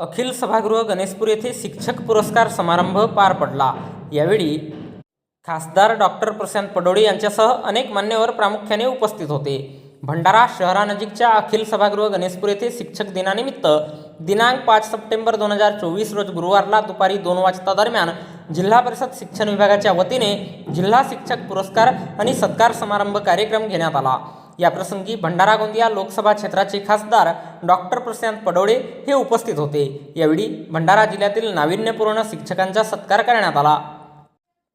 अखिल सभागृह गणेशपूर येथे शिक्षक पुरस्कार समारंभ पार पडला. यावेळी खासदार डॉक्टर प्रशांत पडोळे यांच्यासह अनेक मान्यवर प्रामुख्याने उपस्थित होते. भंडारा शहरानजीकच्या अखिल सभागृह गणेशपूर येथे शिक्षक दिनानिमित्त दिनांक पाच सप्टेंबर दोन हजार चोवीस रोज गुरुवारला दुपारी दोन वाजता दरम्यान जिल्हा परिषद शिक्षण विभागाच्या वतीने जिल्हा शिक्षक पुरस्कार आणि सत्कार समारंभ कार्यक्रम घेण्यात आला. याप्रसंगी भंडारा गोंदिया लोकसभा क्षेत्राचे खासदार डॉक्टर प्रशांत पडोळे हे उपस्थित होते. यावेळी भंडारा जिल्ह्यातील नाविन्यपूर्ण शिक्षकांचा सत्कार करण्यात आला.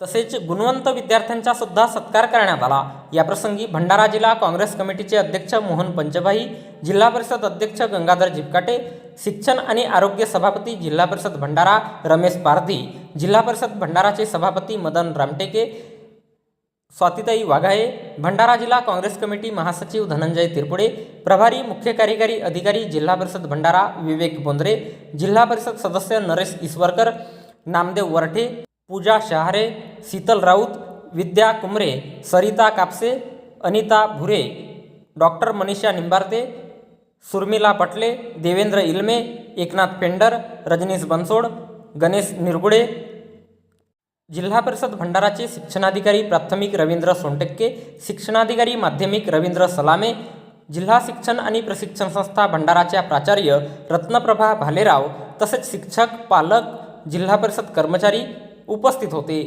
तसेच गुणवंत विद्यार्थ्यांचा सुद्धा सत्कार करण्यात आला. याप्रसंगी भंडारा जिल्हा काँग्रेस कमिटीचे अध्यक्ष मोहन पंचभाई जिल्हा परिषद अध्यक्ष गंगाधर जिपकाटे शिक्षण आणि आरोग्य सभापती जिल्हा परिषद भंडारा रमेश पारधी जिल्हा परिषद भंडाराचे सभापती मदन रामटेके स्वातिताई वाघाळे भंडारा जिल्हा काँग्रेस कमिटी महासचिव धनंजय तिरपुडे प्रभारी मुख्य कार्यकारी अधिकारी जिल्हा परिषद भंडारा विवेक बोंद्रे जिल्हा परिषद सदस्य नरेश ईश्वरकर नामदेव वरठे पूजा शहारे शीतल राऊत विद्या कुमरे सरिता कापसे अनिता भुरे डॉक्टर मनीषा निंबारते सुर्मिला पटले देवेंद्र इल्मे एकनाथ पेंडर रजनीश बनसोड गणेश निरगुडे जिल्हा परिषद भंडाराचे शिक्षणाधिकारी प्राथमिक रवींद्र सोनटक्के शिक्षणाधिकारी माध्यमिक रवींद्र सलामे जिल्हा शिक्षण आणि प्रशिक्षण संस्था भंडाराच्या प्राचार्य रत्नप्रभा भालेराव तसेच शिक्षक पालक जिल्हा परिषद कर्मचारी उपस्थित होते.